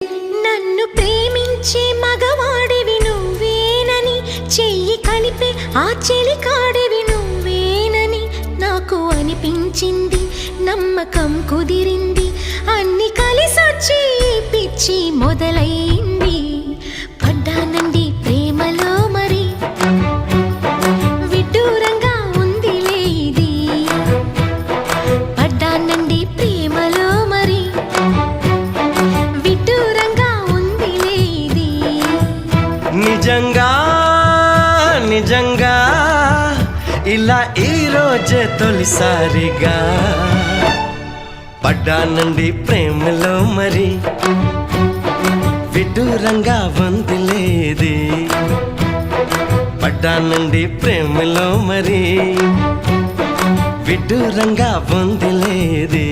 నన్ను ప్రేమించే మగవాడివి నువ్వేనని చెయ్యి కలిపే ఆ చెలికాడివి నువ్వేనని నాకు అనిపించింది నమ్మకం కుదిరింది. అన్ని కలిసొచ్చి పిచ్చి మొదలైంది నిజంగా నిజంగా ఇలా ఈ రోజే తొలిసారిగా పడ్డానండి ప్రేమలో మరి విడ్డూరంగా వందిలేది పడ్డానండి ప్రేమలో మరి విడ్డూరంగా వందిలేది